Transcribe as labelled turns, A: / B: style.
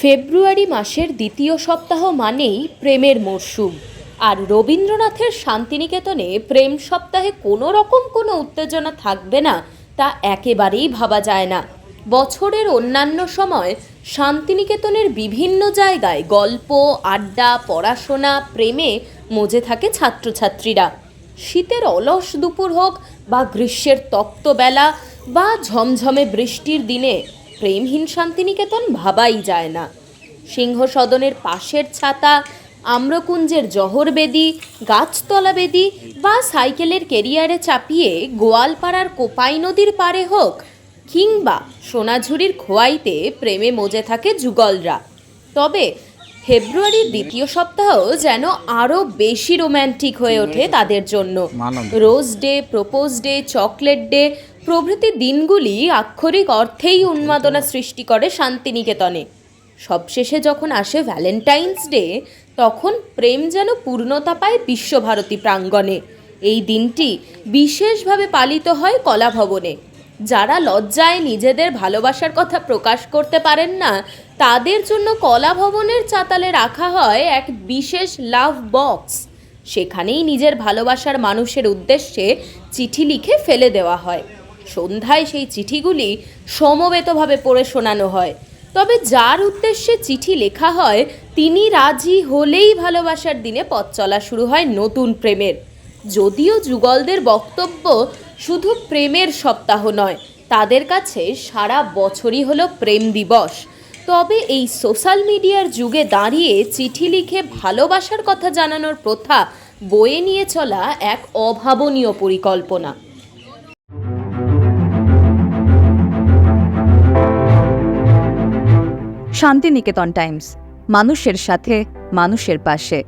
A: ফেব্রুয়ারি মাসের দ্বিতীয় সপ্তাহ মানেই প্রেমের মরশুম। আর রবীন্দ্রনাথের শান্তিনিকেতনে প্রেম সপ্তাহে কোনো রকম কোনো উত্তেজনা থাকবে না, তা একেবারেই ভাবা যায় না। বছরের অন্যান্য সময় শান্তিনিকেতনের বিভিন্ন জায়গায় গল্প, আড্ডা, পড়াশোনা, প্রেমে মজে থাকে ছাত্রছাত্রীরা। শীতের অলস দুপুর হোক বা গ্রীষ্মের তপ্ত বেলা বা ঝমঝমে বৃষ্টির দিনে প্রেমহীন শান্তিনিকেতন ভাবাই যায় না। সিংহ সদনের পাশের ছাতা আম্রকুঞ্জের জহর বেদি গাছতলা বেদি বা সাইকেলের কেরিয়ারে চাপিয়ে গোয়ালপাড়ার কোপাই নদীর পারে হোক কিংবা সোনাঝুরির খোয়াইতে প্রেমে মজে থাকে যুগলরা। তবে ফেব্রুয়ারির দ্বিতীয় সপ্তাহ যেন আরও বেশি রোম্যান্টিক হয়ে ওঠে তাদের জন্য। Rose day propose day chocolate day প্রভৃতি দিনগুলি আক্ষরিক অর্থেই উন্মাদনা সৃষ্টি করে শান্তিনিকেতনে। সবশেষে যখন আসে ভ্যালেন্টাইন্স ডে তখন প্রেম যেন পূর্ণতা পায় বিশ্বভারতী প্রাঙ্গণে। এই দিনটি বিশেষভাবে পালিত হয় কলাভবনে। যারা লজ্জায় নিজেদের ভালোবাসার কথা প্রকাশ করতে পারেন না, তাদের জন্য কলাভবনের চাতালে রাখা হয় এক বিশেষ লাভ বক্স সেখানেই নিজের ভালোবাসার মানুষের উদ্দেশ্যে চিঠি লিখে ফেলে দেওয়া হয়। সন্ধ্যায় সেই চিঠিগুলি সমবেতভাবে পড়ে শোনানো হয়। তবে যার উদ্দেশ্যে চিঠি লেখা হয়, তিনি রাজি হলেই ভালোবাসার দিনে পথ চলা শুরু হয় নতুন প্রেমের। যদিও যুগলদের বক্তব্য শুধু প্রেমের সপ্তাহ নয়, তাদের কাছে সারা বছরই হলো প্রেম দিবস। তবে এই সোশ্যাল মিডিয়ার যুগে দাঁড়িয়ে চিঠি লিখে ভালোবাসার কথা জানানোর প্রথা বয়ে নিয়ে চলা এক অভাবনীয় পরিকল্পনা।
B: শান্তিনিকেতন টাইমস মানুষের সাথে মানুষের পাশে।